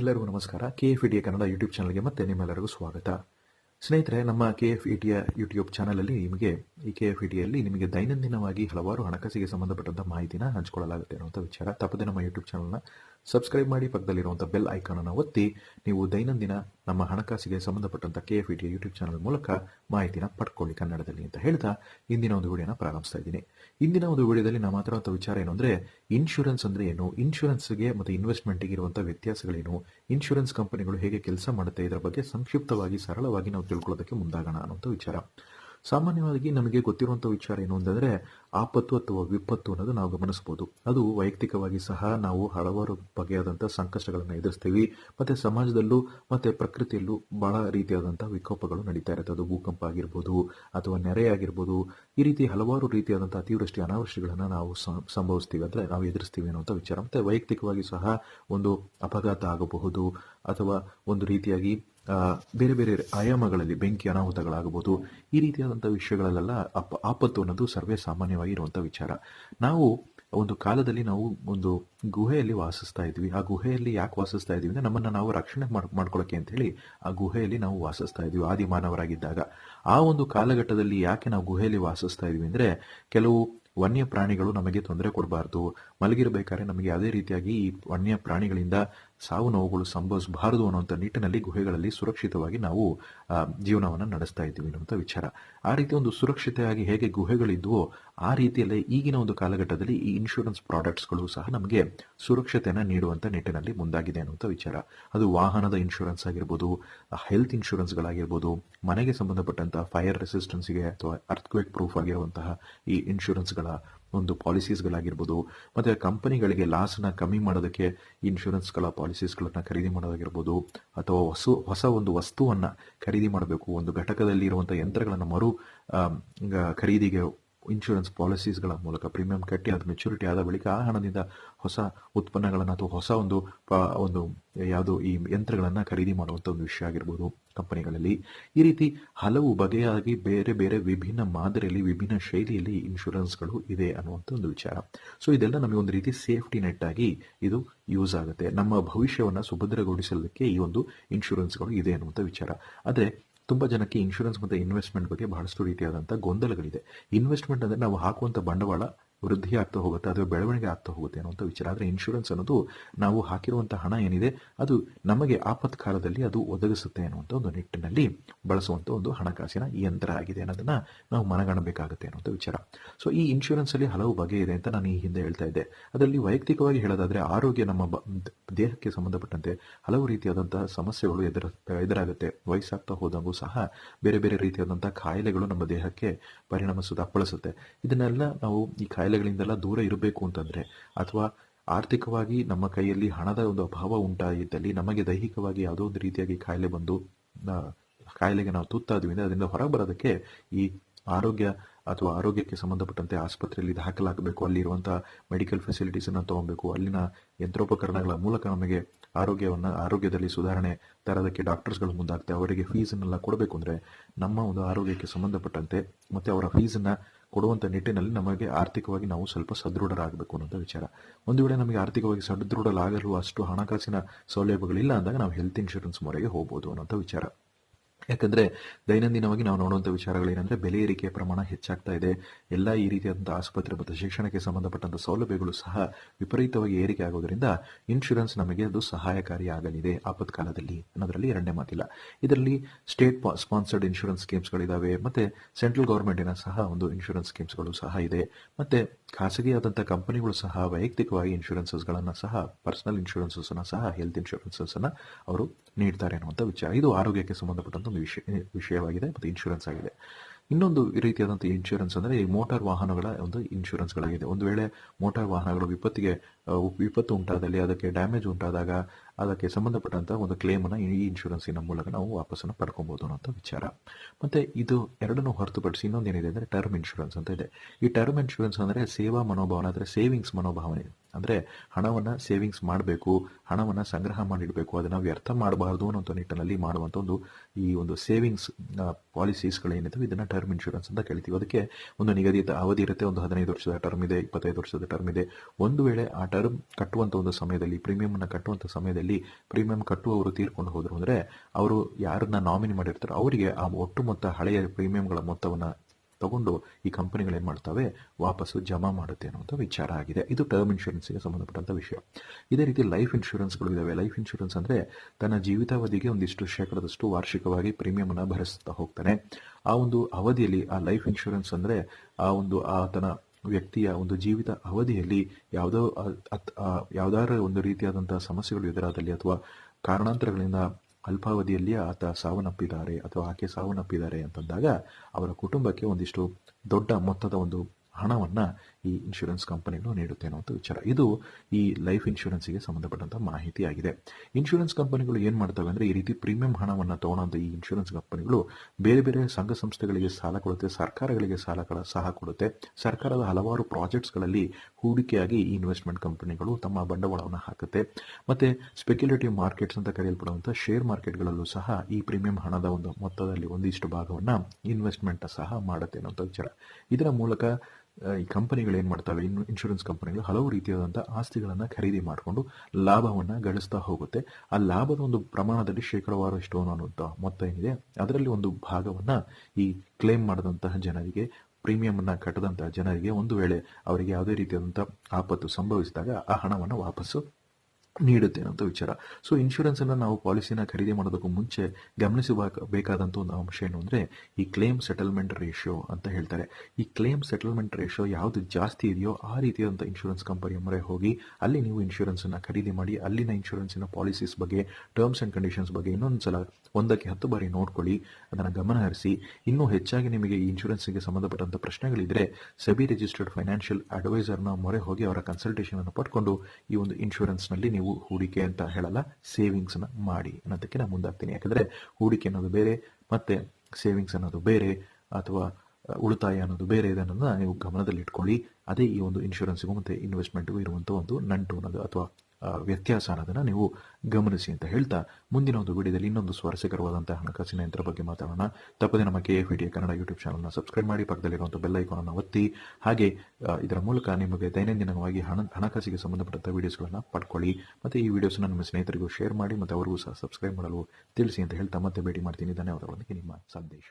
ಎಲ್ಲರಿಗೂ ನಮಸ್ಕಾರ. K F ಇಟಿಯ ಕನ್ನಡ ಯೂಟ್ಯೂಬ್ ಚಾನಲ್ಗೆ ಮತ್ತೆ ನಿಮ್ಮೆಲ್ಲರಿಗೂ ಸ್ವಾಗತ. ಸ್ನೇಹಿತರೆ, ನಮ್ಮ ಕೆ ಎಫ್ ಇಟಿಯ ಯೂಟ್ಯೂಬ್ ಚಾನಲಲ್ಲಿ ನಿಮಗೆ ಈ ಕೆ ಎಫ್ ಇಟಿಯಲ್ಲಿ ನಿಮಗೆ ದೈನಂದಿನವಾಗಿ ಹಲವಾರು ಹಣಕಾಸಿಗೆ ಸಂಬಂಧಪಟ್ಟಂತಹ ಮಾಹಿತಿನ ಹಂಚಿಕೊಳ್ಳಲಾಗುತ್ತೆ ಅನ್ನುವಂಥ ವಿಚಾರ. ತಪ್ಪದೆ ನಮ್ಮ ಯೂಟ್ಯೂಬ್ ಚಾನಲ್ನ ಸಬ್ಸ್ಕ್ರೈಬ್ ಮಾಡಿ ಪಕ್ಕದಲ್ಲಿರುವಂಥ ಬೆಲ್ ಐಕಾನನ್ನು ಒತ್ತಿ ನೀವು ದೈನಂದಿನ ನಮ್ಮ ಹಣಕಾಸಿಗೆ ಸಂಬಂಧಪಟ್ಟಂತ ಕೆ ಎಫ್ ಇಟಿಯ ಯೂಟ್ಯೂಬ್ ಚಾನಲ್ ಮೂಲಕ ಮಾಹಿತಿನ ಪಡ್ಕೊಳ್ಳಿ ಕನ್ನಡದಲ್ಲಿ ಅಂತ ಹೇಳ್ತಾ ಇಂದಿನ ಒಂದು ವಿಡಿಯೋನ ಪ್ರಾರಂಭಿಸ್ತಾ ಇದ್ದೀನಿ. ಇಂದಿನ ಒಂದು ವಿಡಿಯೋದಲ್ಲಿ ನಾವು ಮಾತಾಡುವಂಥ ವಿಚಾರ ಏನು ಅಂದ್ರೆ ಇನ್ಶೂರೆನ್ಸ್ ಅಂದ್ರೆ ಏನು? ಇನ್ಶೂರೆನ್ಸ್ಗೆ ಮತ್ತು ಇನ್ವೆಸ್ಟ್ಮೆಂಟ್ಗೆ ಇರುವಂತಹ ವ್ಯತ್ಯಾಸಗಳೇನು? ಇನ್ಶೂರೆನ್ಸ್ ಕಂಪನಿಗಳು ಹೇಗೆ ಕೆಲಸ ಮಾಡುತ್ತೆ? ಇದರ ಬಗ್ಗೆ ಸಂಕ್ಷಿಪ್ತವಾಗಿ, ಸರಳವಾಗಿ ನಾವು ತಿಳ್ಕೊಳ್ಳೋದಕ್ಕೆ ಮುಂದಾಗೋಣ ಅನ್ನೋಂಥ ವಿಚಾರ. ಸಾಮಾನ್ಯವಾಗಿ ನಮಗೆ ಗೊತ್ತಿರುವಂಥ ವಿಚಾರ ಏನು ಅಂತಂದ್ರೆ ಆಪತ್ತು ಅಥವಾ ವಿಪತ್ತು ಅನ್ನೋದು ನಾವು ಗಮನಿಸಬಹುದು. ಅದು ವೈಯಕ್ತಿಕವಾಗಿ ಸಹ ನಾವು ಹಲವಾರು ಬಗೆಯಾದಂಥ ಸಂಕಷ್ಟಗಳನ್ನು ಎದುರಿಸ್ತೀವಿ. ಮತ್ತೆ ಸಮಾಜದಲ್ಲೂ ಮತ್ತೆ ಪ್ರಕೃತಿಯಲ್ಲೂ ಬಹಳ ರೀತಿಯಾದಂಥ ವಿಕೋಪಗಳು ನಡೀತಾ ಇರುತ್ತೆ. ಅದು ಭೂಕಂಪ ಆಗಿರ್ಬೋದು ಅಥವಾ ನೆರೆ ಆಗಿರ್ಬೋದು. ಈ ರೀತಿ ಹಲವಾರು ರೀತಿಯಾದಂಥ ಅತಿವೃಷ್ಟಿ, ಅನಾವೃಷ್ಟಿಗಳನ್ನು ನಾವು ಸಂಭವಿಸ್ತೀವಿ ಅಂದ್ರೆ ನಾವು ಎದುರಿಸ್ತೀವಿ ಅನ್ನುವಂಥ ವಿಚಾರ. ಮತ್ತೆ ವೈಯಕ್ತಿಕವಾಗಿ ಸಹ ಒಂದು ಅಪಘಾತ ಆಗಬಹುದು ಅಥವಾ ಒಂದು ರೀತಿಯಾಗಿ ಬೇರೆ ಬೇರೆ ಆಯಾಮಗಳಲ್ಲಿ ಬೆಂಕಿ ಅನಾಹುತಗಳಾಗಬಹುದು. ಈ ರೀತಿಯಾದಂಥ ವಿಷಯಗಳಲ್ಲೆಲ್ಲ ಅಪ, ಆಪತ್ತು ಅನ್ನೋದು ಸರ್ವೇ ಸಾಮಾನ್ಯವಾಗಿ ಇರುವಂಥ ವಿಚಾರ. ನಾವು ಒಂದು ಕಾಲದಲ್ಲಿ ನಾವು ಒಂದು ಗುಹೆಯಲ್ಲಿ ವಾಸಿಸ್ತಾ ಇದ್ವಿ. ಆ ಗುಹೆಯಲ್ಲಿ ಯಾಕೆ ವಾಸಿಸ್ತಾ ಇದ್ವಿ ಅಂದರೆ ನಮ್ಮನ್ನು ನಾವು ರಕ್ಷಣೆ ಮಾಡಿ ಅಂತ ಹೇಳಿ ಆ ಗುಹೆಯಲ್ಲಿ ನಾವು ವಾಸಿಸ್ತಾ ಇದ್ವಿ ಆದಿ ಮಾನವರಾಗಿದ್ದಾಗ ಆ ಒಂದು ಕಾಲಘಟ್ಟದಲ್ಲಿ ಯಾಕೆ ನಾವು ಗುಹೆಯಲ್ಲಿ ವಾಸಿಸ್ತಾ ಇದ್ವಿ ಅಂದರೆ ಕೆಲವು ವನ್ಯ ಪ್ರಾಣಿಗಳು ನಮಗೆ ತೊಂದರೆ ಕೊಡಬಾರ್ದು. ಮಲಗಿರಬೇಕಾದ್ರೆ ನಮಗೆ ಯಾವುದೇ ರೀತಿಯಾಗಿ ಈ ವನ್ಯ ಪ್ರಾಣಿಗಳಿಂದ ಸಾವು ನೋವುಗಳು ಸಂಭವಿಸಬಾರದು ಅನ್ನುವಂಥ ನಿಟ್ಟಿನಲ್ಲಿ ಗುಹೆಗಳಲ್ಲಿ ಸುರಕ್ಷಿತವಾಗಿ ನಾವು ಜೀವನವನ್ನು ನಡೆಸ್ತಾ ಇದ್ದೀವಿ ಅನ್ನುವಂಥ ವಿಚಾರ. ಆ ರೀತಿ ಒಂದು ಸುರಕ್ಷತೆಯಾಗಿ ಹೇಗೆ ಗುಹೆಗಳಿದ್ವೋ, ಆ ರೀತಿಯಲ್ಲೇ ಈಗಿನ ಒಂದು ಕಾಲಘಟ್ಟದಲ್ಲಿ ಈ ಇನ್ಶೂರೆನ್ಸ್ ಪ್ರಾಡಕ್ಟ್ಸ್ಗಳು ಸಹ ನಮಗೆ ಸುರಕ್ಷತೆಯನ್ನು ನೀಡುವಂಥ ನಿಟ್ಟಿನಲ್ಲಿ ಮುಂದಾಗಿದೆ ಅನ್ನುವಂಥ ವಿಚಾರ. ಅದು ವಾಹನದ ಇನ್ಶೂರೆನ್ಸ್ ಆಗಿರ್ಬೋದು ಹೆಲ್ತ್ ಇನ್ಶೂರೆನ್ಸ್ಗಳಾಗಿರ್ಬೋದು ಮನೆಗೆ ಸಂಬಂಧಪಟ್ಟಂತಹ ಫೈರ್ ರೆಸಿಸ್ಟೆನ್ಸ್ಗೆ ಅಥವಾ ಅರ್ಥಕ್ವೇಕ್ ಪ್ರೂಫ್ ಆಗಿರುವಂತಹ ಈ ಇನ್ಶೂರೆನ್ಸ್ಗಳ ಒಂದು ಪಾಲಿಸೀಸ್ಗಳಾಗಿರ್ಬೋದು, ಮತ್ತು ಕಂಪನಿಗಳಿಗೆ ಲಾಸ್ನ ಕಮ್ಮಿ ಮಾಡೋದಕ್ಕೆ ಇನ್ಶೂರೆನ್ಸ್ಗಳ ಪಾಲಿಸೀಸ್ಗಳನ್ನ ಖರೀದಿ ಮಾಡೋದಾಗಿರ್ಬೋದು, ಅಥವಾ ಹೊಸ ಹೊಸ ಒಂದು ವಸ್ತುವನ್ನು ಖರೀದಿ ಮಾಡಬೇಕು, ಒಂದು ಘಟಕದಲ್ಲಿ ಇರುವಂಥ ಯಂತ್ರಗಳನ್ನು ಮರು ಖರೀದಿಗೆ ಇನ್ಶೂರೆನ್ಸ್ ಪಾಲಿಸೀಸ್ಗಳ ಮೂಲಕ ಪ್ರೀಮಿಯಂ ಕಟ್ಟಿ ಅದು ಮೆಚುರಿಟಿ ಆದ ಬಳಿಕ ಆ ಹಣದಿಂದ ಹೊಸ ಉತ್ಪನ್ನಗಳನ್ನು ಅಥವಾ ಹೊಸ ಒಂದು ಒಂದು ಯಾವುದು ಈ ಯಂತ್ರಗಳನ್ನು ಖರೀದಿ ಮಾಡುವಂಥ ಒಂದು ವಿಷಯ ಆಗಿರ್ಬೋದು ಕಂಪನಿಗಳಲ್ಲಿ. ಈ ರೀತಿ ಹಲವು ಬಗೆಯಾಗಿ ಬೇರೆ ಬೇರೆ ವಿಭಿನ್ನ ಮಾದರಿಯಲ್ಲಿ, ವಿಭಿನ್ನ ಶೈಲಿಯಲ್ಲಿ ಇನ್ಶೂರೆನ್ಸ್ಗಳು ಇದೆ ಅನ್ನುವಂಥ ಒಂದು ವಿಚಾರ. ಸೊ ಇದೆಲ್ಲ ನಮಗೆ ಒಂದು ರೀತಿ ಸೇಫ್ಟಿ ನೆಟ್ ಆಗಿ ಇದು ಯೂಸ್ ಆಗುತ್ತೆ. ನಮ್ಮ ಭವಿಷ್ಯವನ್ನು ಸುಭದ್ರಗೊಳಿಸಲಿಕ್ಕೆ ಈ ಒಂದು ಇನ್ಶೂರೆನ್ಸ್ಗಳು ಇದೆ ಅನ್ನುವಂಥ ವಿಚಾರ. ಆದ್ರೆ ತುಂಬಾ ಜನಕ್ಕೆ ಇನ್ಶೂರೆನ್ಸ್ ಮತ್ತೆ ಇನ್ವೆಸ್ಟ್ಮೆಂಟ್ ಬಗ್ಗೆ ಬಹಳಷ್ಟು ರೀತಿಯಾದಂತಹ ಗೊಂದಲಗಳಿದೆ. ಇನ್ವೆಸ್ಟ್ಮೆಂಟ್ ಅಂದ್ರೆ ನಾವು ಹಾಕುವಂತ ಬಂಡವಾಳ ವೃದ್ಧಿ ಆಗ್ತಾ ಹೋಗುತ್ತೆ ಅಥವಾ ಬೆಳವಣಿಗೆ ಆಗ್ತಾ ಹೋಗುತ್ತೆ ಅನ್ನುವಂಥ ವಿಚಾರ. ಆದರೆ ಇನ್ಶೂರೆನ್ಸ್ ಅನ್ನೋದು ನಾವು ಹಾಕಿರುವಂಥ ಹಣ ಏನಿದೆ, ಅದು ನಮಗೆ ಆಪತ್ಕಾಲದಲ್ಲಿ ಅದು ಒದಗಿಸುತ್ತೆ ಅನ್ನುವಂಥ ಒಂದು ನಿಟ್ಟಿನಲ್ಲಿ ಬಳಸುವಂಥ ಒಂದು ಹಣಕಾಸಿನ ಯಂತ್ರ ಆಗಿದೆ ಅನ್ನೋದನ್ನು ನಾವು ಮನಗಾಣಬೇಕಾಗುತ್ತೆ ಅನ್ನುವಂಥ ವಿಚಾರ. ಸೊ ಈ ಇನ್ಶೂರೆನ್ಸ್ ಅಲ್ಲಿ ಹಲವು ಬಗೆ ಇದೆ ಅಂತ ನಾನು ಈ ಹಿಂದೆ ಹೇಳ್ತಾ ಇದ್ದೆ. ಅದರಲ್ಲಿ ವೈಯಕ್ತಿಕವಾಗಿ ಹೇಳೋದಾದ್ರೆ ಆರೋಗ್ಯ ನಮ್ಮ ದೇಹಕ್ಕೆ ಸಂಬಂಧಪಟ್ಟಂತೆ ಹಲವು ರೀತಿಯಾದಂತಹ ಸಮಸ್ಯೆಗಳು ಎದುರ, ಎದುರಾಗುತ್ತೆ. ವಯಸ್ಸಾಗ್ತಾ ಹೋದಂಗೂ ಸಹ ಬೇರೆ ಬೇರೆ ರೀತಿಯಾದಂಥ ಕಾಯಿಲೆಗಳು ನಮ್ಮ ದೇಹಕ್ಕೆ ಪರಿಣಮಿಸೋದು ಅಪ್ಪಳಿಸುತ್ತೆ. ಇದನ್ನೆಲ್ಲ ನಾವು ಈ ಕಾಯಿಲೆಗಳಿಂದೆಲ್ಲ ದೂರ ಇರಬೇಕು ಅಂತಂದ್ರೆ ಅಥವಾ ಆರ್ಥಿಕವಾಗಿ ನಮ್ಮ ಕೈಯಲ್ಲಿ ಹಣದ ಒಂದು ಅಭಾವ ಉಂಟಾಗಿದ್ದಲ್ಲಿ ನಮಗೆ ದೈಹಿಕವಾಗಿ ಯಾವುದೋ ಒಂದು ರೀತಿಯಾಗಿ ಕಾಯಿಲೆ ಬಂದು ಕಾಯಿಲೆಗೆ ನಾವು ತುತ್ತಾದ್ವಿ ಅಂದರೆ ಅದರಿಂದ ಹೊರಬರೋದಕ್ಕೆ ಈ ಆರೋಗ್ಯ ಅಥವಾ ಆರೋಗ್ಯಕ್ಕೆ ಸಂಬಂಧಪಟ್ಟಂತೆ ಆಸ್ಪತ್ರೆಯಲ್ಲಿ ದಾಖಲಾಗಬೇಕು. ಅಲ್ಲಿರುವಂತಹ ಮೆಡಿಕಲ್ ಫೆಸಿಲಿಟೀಸ್ ಅನ್ನ ತಗೊಬೇಕು. ಅಲ್ಲಿನ ಯಂತ್ರೋಪಕರಣಗಳ ಮೂಲಕ ನಮಗೆ ಆರೋಗ್ಯವನ್ನ, ಆರೋಗ್ಯದಲ್ಲಿ ಸುಧಾರಣೆ ತರೋದಕ್ಕೆ ಡಾಕ್ಟರ್ಸ್ಗಳು ಮುಂದಾಗ್ತವೆ. ಅವರಿಗೆ ಫೀಸನ್ನೆಲ್ಲ ಕೊಡಬೇಕು ಅಂದ್ರೆ ನಮ್ಮ ಒಂದು ಆರೋಗ್ಯಕ್ಕೆ ಸಂಬಂಧಪಟ್ಟಂತೆ ಮತ್ತೆ ಅವರ ಫೀಸನ್ನು ಕೊಡುವಂತ ನಿಟ್ಟಿನಲ್ಲಿ ನಮಗೆ ಆರ್ಥಿಕವಾಗಿ ನಾವು ಸ್ವಲ್ಪ ಸದೃಢರಾಗಬೇಕು ಅನ್ನೋಂಥ ವಿಚಾರ. ಒಂದು ವೇಳೆ ನಮಗೆ ಆರ್ಥಿಕವಾಗಿ ಸದೃಢಲಾಗಲು ಅಷ್ಟು ಹಣಕಾಸಿನ ಸೌಲಭ್ಯಗಳಿಲ್ಲ ಅಂದಾಗ ನಾವು ಹೆಲ್ತ್ ಇನ್ಶೂರೆನ್ಸ್ ಮೊರೆಗೆ ಹೋಗ್ಬೋದು ಅನ್ನೋಂಥ ವಿಚಾರ. ಯಾಕಂದ್ರೆ ದೈನಂದಿನವಾಗಿ ನಾವು ನೋಡುವಂಥ ವಿಚಾರಗಳೇನೆಂದರೆ ಬೆಲೆ ಏರಿಕೆಯ ಪ್ರಮಾಣ ಹೆಚ್ಚಾಗ್ತಾ ಇದೆ. ಎಲ್ಲ ಈ ರೀತಿಯಾದಂಥ ಆಸ್ಪತ್ರೆ ಮತ್ತು ಶಿಕ್ಷಣಕ್ಕೆ ಸಂಬಂಧಪಟ್ಟಂಥ ಸೌಲಭ್ಯಗಳು ಸಹ ವಿಪರೀತವಾಗಿ ಏರಿಕೆ ಆಗೋದರಿಂದ ಇನ್ಶೂರೆನ್ಸ್ ನಮಗೆ ಅದು ಸಹಾಯಕಾರಿ ಆಗಲಿದೆ ಆಪತ್ಕಾಲದಲ್ಲಿ ಅನ್ನೋದರಲ್ಲಿ ಎರಡನೇ ಮಾತಿಲ್ಲ. ಇದರಲ್ಲಿ ಸ್ಟೇಟ್ ಸ್ಪಾನ್ಸರ್ಡ್ ಇನ್ಶೂರೆನ್ಸ್ ಸ್ಕೀಮ್ಸ್ಗಳಿದ್ದಾವೆ ಮತ್ತೆ ಸೆಂಟ್ರಲ್ ಗೌರ್ಮೆಂಟಿನ ಸಹ ಒಂದು ಇನ್ಶೂರೆನ್ಸ್ ಸ್ಕೀಮ್ಸ್ಗಳು ಸಹ ಇದೆ, ಮತ್ತೆ ಖಾಸಗಿಯಾದಂಥ ಕಂಪನಿಗಳು ಸಹ ವೈಯಕ್ತಿಕವಾಗಿ ಇನ್ಶೂರೆನ್ಸಸ್ಗಳನ್ನು ಸಹ ಪರ್ಸನಲ್ ಇನ್ಶೂರೆನ್ಸಸ್ ಸಹ ಹೆಲ್ತ್ ಇನ್ಶೂರೆನ್ಸಸ್ ಅನ್ನ ಅವರು ನೀಡ್ತಾರೆ ಅನ್ನುವಂಥ ವಿಚಾರ. ಇದು ಆರೋಗ್ಯಕ್ಕೆ ಸಂಬಂಧಪಟ್ಟಂತ ಒಂದು ವಿಷಯ, ವಿಷಯವಾಗಿದೆ ಮತ್ತು ಇನ್ಶೂರೆನ್ಸ್ ಆಗಿದೆ. ಇನ್ನೊಂದು ರೀತಿಯಾದಂಥ ಇನ್ಶೂರೆನ್ಸ್ ಅಂದ್ರೆ ಈ ಮೋಟಾರ್ ವಾಹನಗಳ ಒಂದು ಇನ್ಶೂರೆನ್ಸ್ಗಳಾಗಿದೆ ಒಂದು ವೇಳೆ ಮೋಟಾರ್ ವಾಹನಗಳು ವಿಪತ್ತಿಗೆ, ವಿಪತ್ತು ಉಂಟಾದಲ್ಲಿ, ಅದಕ್ಕೆ ಡ್ಯಾಮೇಜ್ ಉಂಟಾದಾಗ ಅದಕ್ಕೆ ಸಂಬಂಧಪಟ್ಟಂಥ ಒಂದು ಕ್ಲೇಮ್ ಅನ್ನ ಈ ಇನ್ಶೂರೆನ್ಸಿನ ಮೂಲಕ ನಾವು ವಾಪಸ್ಸನ್ನು ಪಡ್ಕೊಬೋದು ಅನ್ನೋಂಥ ವಿಚಾರ. ಮತ್ತೆ ಇದು ಎರಡನ್ನು ಹೊರತುಪಡಿಸಿ ಇನ್ನೊಂದೇನಿದೆ ಅಂದ್ರೆ ಟರ್ಮ್ ಇನ್ಶೂರೆನ್ಸ್ ಅಂತ ಇದೆ. ಈ ಟರ್ಮ್ ಇನ್ಶೂರೆನ್ಸ್ ಅಂದ್ರೆ ಸೇವಾ ಮನೋಭಾವನೆ ಅಂದರೆ ಸೇವಿಂಗ್ಸ್ ಮನೋಭಾವನೆ. ಅಂದ್ರೆ ಹಣವನ್ನ ಸೇವಿಂಗ್ಸ್ ಮಾಡಬೇಕು, ಹಣವನ್ನ ಸಂಗ್ರಹ ಮಾಡಿಡಬೇಕು, ಅದನ್ನ ವ್ಯರ್ಥ ಮಾಡಬಾರದು ಅನ್ನೋಂಥ ನಿಟ್ಟಿನಲ್ಲಿ ಮಾಡುವಂತ ಒಂದು ಈ ಒಂದು ಸೇವಿಂಗ್ಸ್ ಪಾಲಿಸೀಸ್ಗಳೇನಿದ್ದಾವೆ ಇದನ್ನ ಟರ್ಮ್ ಇನ್ಶೂರೆನ್ಸ್ ಅಂತ ಕರಿತೀವಿ. ಅದಕ್ಕೆ ಒಂದು ನಿಗದಿತ ಅವಧಿ ಇರುತ್ತೆ, ಒಂದು ಹದಿನೈದು ವರ್ಷದ ಟರ್ಮ್ ಇದೆ, ಇಪ್ಪತ್ತೈದು ವರ್ಷದ ಟರ್ಮ್ ಇದೆ. ಒಂದು ವೇಳೆ ಆ ಟರ್ಮ್ ಕಟ್ಟುವಂಥ ಒಂದು ಸಮಯದಲ್ಲಿ ಪ್ರೀಮಿಯಂನ ಕಟ್ಟುವಂಥ ಸಮಯದಲ್ಲಿ ಪ್ರೀಮಿಯಂ ಕಟ್ಟುವವರು ತೀರ್ಕೊಂಡು ಹೋದರು ಅಂದರೆ ಅವರು ಯಾರನ್ನ ನಾಮಿನಿ ಮಾಡಿರ್ತಾರೋ ಅವರಿಗೆ ಆ ಒಟ್ಟು ಮೊತ್ತ ಹಳೆಯ ಪ್ರೀಮಿಯಂಗಳ ಮೊತ್ತವನ್ನು ತಗೊಂಡು ಈ ಕಂಪನಿಗಳು ಏನು ಮಾಡ್ತವೆ? ವಾಪಸ್ಸು ಜಮಾ ಮಾಡುತ್ತೆ ಅನ್ನುವಂಥ ವಿಚಾರ ಆಗಿದೆ. ಇದು ಟರ್ಮ್ ಇನ್ಶೂರೆನ್ಸ್ಗೆ ಸಂಬಂಧಪಟ್ಟಂಥ ವಿಷಯ. ಇದೇ ರೀತಿ ಲೈಫ್ ಇನ್ಶೂರೆನ್ಸ್ಗಳು ಇದಾವೆ. ಲೈಫ್ ಇನ್ಶೂರೆನ್ಸ್ ಅಂದರೆ ತನ್ನ ಜೀವಿತಾವಧಿಗೆ ಒಂದಿಷ್ಟು ಶೇಕಡದಷ್ಟು ವಾರ್ಷಿಕವಾಗಿ ಪ್ರೀಮಿಯಮನ್ನು ಭರಿಸ್ತಾ ಹೋಗ್ತಾನೆ. ಆ ಒಂದು ಅವಧಿಯಲ್ಲಿ ಆ ಲೈಫ್ ಇನ್ಶೂರೆನ್ಸ್ ಅಂದರೆ ಆ ಒಂದು ಆತನ ವ್ಯಕ್ತಿಯ ಒಂದು ಜೀವಿತ ಅವಧಿಯಲ್ಲಿ ಯಾವುದೋ ಯಾವುದಾರ ಒಂದು ರೀತಿಯಾದಂತಹ ಸಮಸ್ಯೆಗಳು ಎದುರಾದಲ್ಲಿ ಅಥವಾ ಕಾರಣಾಂತರಗಳಿಂದ ಅಲ್ಪಾವಧಿಯಲ್ಲಿ ಆತ ಸಾವನ್ನಪ್ಪಿದ್ದಾರೆ ಅಥವಾ ಆಕೆ ಸಾವನ್ನಪ್ಪಿದ್ದಾರೆ ಅಂತಂದಾಗ ಅವರ ಕುಟುಂಬಕ್ಕೆ ಒಂದಿಷ್ಟು ದೊಡ್ಡ ಮೊತ್ತದ ಒಂದು ಹಣವನ್ನು ಈ ಇನ್ಶೂರೆನ್ಸ್ ಕಂಪನಿಗಳು ನೀಡುತ್ತೆ ಅನ್ನೋ ವಿಚಾರ. ಇದು ಈ ಲೈಫ್ ಇನ್ಶೂರೆನ್ಸ್ಗೆ ಸಂಬಂಧಪಟ್ಟಂಥ ಮಾಹಿತಿ ಆಗಿದೆ ಇನ್ಶೂರೆನ್ಸ್ ಕಂಪನಿಗಳು ಏನು ಮಾಡ್ತವೆ ಅಂದರೆ, ಈ ರೀತಿ ಪ್ರೀಮಿಯಂ ಹಣವನ್ನು ತಗೊಳ್ಳೋಂಥ ಈ ಇನ್ಶೂರೆನ್ಸ್ ಕಂಪನಿಗಳು ಬೇರೆ ಬೇರೆ ಸಂಘ ಸಂಸ್ಥೆಗಳಿಗೆ ಸಾಲ ಕೊಡುತ್ತೆ, ಸರ್ಕಾರಗಳಿಗೆ ಸಾಲ ಸಹ ಕೊಡುತ್ತೆ. ಸರ್ಕಾರದ ಹಲವಾರು ಪ್ರಾಜೆಕ್ಟ್ಸ್ಗಳಲ್ಲಿ ಹೂಡಿಕೆಯಾಗಿ ಈ ಇನ್ವೆಸ್ಟ್ಮೆಂಟ್ ಕಂಪನಿಗಳು ತಮ್ಮ ಬಂಡವಾಳವನ್ನು ಹಾಕುತ್ತೆ. ಮತ್ತು ಸ್ಪೆಕ್ಯುಲೇಟಿವ್ ಮಾರ್ಕೆಟ್ಸ್ ಅಂತ ಕರೆಯಲ್ಪಡುವಂಥ ಶೇರ್ ಮಾರ್ಕೆಟ್ಗಳಲ್ಲೂ ಸಹ ಈ ಪ್ರೀಮಿಯಂ ಹಣದ ಒಂದು ಮೊತ್ತದಲ್ಲಿ ಒಂದಿಷ್ಟು ಭಾಗವನ್ನು ಇನ್ವೆಸ್ಟ್ಮೆಂಟ್ ಸಹ ಮಾಡುತ್ತೆ ಅನ್ನೋಂಥ ವಿಚಾರ. ಇದರ ಮೂಲಕ ಈ ಕಂಪನಿಗಳು ಏನು ಮಾಡ್ತವೆ? ಇನ್ನು ಇನ್ಶೂರೆನ್ಸ್ ಕಂಪನಿಗಳು ಹಲವು ರೀತಿಯಾದಂಥ ಆಸ್ತಿಗಳನ್ನು ಖರೀದಿ ಮಾಡಿಕೊಂಡು ಲಾಭವನ್ನು ಗಳಿಸ್ತಾ ಹೋಗುತ್ತೆ. ಆ ಲಾಭದ ಒಂದು ಪ್ರಮಾಣದಲ್ಲಿ ಶೇಕಡವಾರು ಎಷ್ಟು ಅನ್ನುವಂಥ ಮೊತ್ತ ಏನಿದೆ, ಅದರಲ್ಲಿ ಒಂದು ಭಾಗವನ್ನು ಈ ಕ್ಲೇಮ್ ಮಾಡಿದಂತಹ ಜನರಿಗೆ ಪ್ರೀಮಿಯಮನ್ನು ಕಟ್ಟದಂತಹ ಜನರಿಗೆ ಒಂದು ವೇಳೆ ಅವರಿಗೆ ಯಾವುದೇ ರೀತಿಯಾದಂಥ ಆಪತ್ತು ಸಂಭವಿಸಿದಾಗ ಆ ಹಣವನ್ನು ವಾಪಸ್ಸು ನೀಡುತ್ತೆ ಅಂತ ವಿಚಾರ. ಸೊ ಇನ್ಶೂರೆನ್ಸನ್ನು ನಾವು ಪಾಲಿಸಿನ ಖರೀದಿ ಮಾಡೋದಕ್ಕೂ ಮುಂಚೆ ಗಮನಿಸಬೇಕಾದಂಥ ಒಂದು ಅಂಶ ಏನು ಅಂದರೆ, ಈ ಕ್ಲೇಮ್ ಸೆಟಲ್ಮೆಂಟ್ ರೇಷಿಯೋ ಅಂತ ಹೇಳ್ತಾರೆ. ಈ ಕ್ಲೇಮ್ ಸೆಟಲ್ಮೆಂಟ್ ರೇಷಿಯೋ ಯಾವುದು ಜಾಸ್ತಿ ಇದೆಯೋ ಆ ರೀತಿಯಾದಂಥ ಇನ್ಶೂರೆನ್ಸ್ ಕಂಪನಿಯ ಮೊರೆ ಹೋಗಿ ಅಲ್ಲಿ ನೀವು ಇನ್ಶೂರೆನ್ಸನ್ನು ಖರೀದಿ ಮಾಡಿ, ಅಲ್ಲಿನ ಇನ್ಶೂರೆನ್ಸಿನ ಪಾಲಿಸೀಸ್ ಬಗ್ಗೆ ಟರ್ಮ್ಸ್ ಆ್ಯಂಡ್ ಕಂಡೀಷನ್ಸ್ ಬಗ್ಗೆ ಇನ್ನೊಂದು ಸಲ ಒಂದಕ್ಕೆ ಹತ್ತು ಬಾರಿ ನೋಡ್ಕೊಳ್ಳಿ, ಅದನ್ನ ಗಮನ ಹರಿಸಿ. ಇನ್ನೂ ಹೆಚ್ಚಾಗಿ ನಿಮಗೆ ಈ ಇನ್ಶೂರೆನ್ಸ್ಗೆ ಸಂಬಂಧಪಟ್ಟಂಥ ಪ್ರಶ್ನೆಗಳಿದ್ದರೆ ಸೆಬಿ ರಿಜಿಸ್ಟರ್ಡ್ ಫೈನಾನ್ಷಿಯಲ್ ಅಡ್ವೈಸರ್ನ ಮೊರೆ ಹೋಗಿ ಅವರ ಕನ್ಸಲ್ಟೇಷನ್ ಅನ್ನು ಪಡ್ಕೊಂಡು ಈ ಒಂದು ಇನ್ಶೂರೆನ್ಸ್ನಲ್ಲಿ ನೀವು ನೀವು ಹೂಡಿಕೆ ಅಂತ ಹೇಳಲ್ಲ ಸೇವಿಂಗ್ಸ್ನ ಮಾಡಿ ಅನ್ನೋದಕ್ಕೆ ನಾನು ಮುಂದಾಗ್ತೀನಿ. ಯಾಕಂದರೆ ಹೂಡಿಕೆ ಅನ್ನೋದು ಬೇರೆ, ಮತ್ತು ಸೇವಿಂಗ್ಸ್ ಅನ್ನೋದು ಬೇರೆ, ಅಥವಾ ಉಳಿತಾಯ ಅನ್ನೋದು ಬೇರೆ ಇದನ್ನು ನೀವು ಗಮನದಲ್ಲಿ ಇಟ್ಕೊಳ್ಳಿ ಅದೇ ಈ ಒಂದು ಇನ್ಶೂರೆನ್ಸ್ಗೂ ಮತ್ತು ಇನ್ವೆಸ್ಟ್ಮೆಂಟ್ಗೂ ಇರುವಂಥ ಒಂದು ನಂಟು ಅನ್ನೋದು, ಅಥವಾ ವ್ಯತ್ಯಾಸ ಅನ್ನೋದನ್ನು ನೀವು ಗಮನಿಸಿ ಅಂತ ಹೇಳ್ತಾ ಮುಂದಿನ ಒಂದು ವಿಡಿಯೋದಲ್ಲಿ ಇನ್ನೊಂದು ಸ್ವಾರಸ್ಯಕರವಾದಂತಹ ಹಣಕಾಸಿನ ಯಂತ್ರ ಬಗ್ಗೆ ಮಾತಾಡೋಣ. ತಪ್ಪದೆ ನಮ್ಮ ಕೆ ಎಫ್ ಕನ್ನಡ ಯೂಟ್ಯೂಬ್ ಚಾನಲ್ನ ಸಬ್ಸ್ಕ್ರೈಬ್ ಮಾಡಿ ಪಕ್ಕದಲ್ಲಿರುವಂಥ ಬೆಲ್ ಐಕಾನನ್ನು ಒತ್ತಿ. ಹಾಗೆ ಇದರ ಮೂಲಕ ನಿಮಗೆ ದೈನಂದಿನವಾಗಿ ಹಣ, ಹಣಕಾಸಿಗೆ ಸಂಬಂಧಪಟ್ಟಂಥ ವಿಡಿಯೋಸ್ಗಳನ್ನು ಪಡ್ಕೊಳ್ಳಿ. ಮತ್ತು ಈ ವಿಡಿಯೋಸ್ನ ನಿಮ್ಮ ಸ್ನೇಹಿತರಿಗೂ ಶೇರ್ ಮಾಡಿ, ಮತ್ತು ಅವರಿಗೂ ಸಹ ಸಬ್ಸ್ಕ್ರೈಬ್ ಮಾಡಲು ತಿಳಿಸಿ ಅಂತ ಹೇಳ್ತಾ ಮತ್ತೆ ಭೇಟಿ ಮಾಡ್ತೀನಿ. ಧನ್ಯವಾದಗಳೊಂದಿಗೆ ನಿಮ್ಮ ಸಂದೇಶ.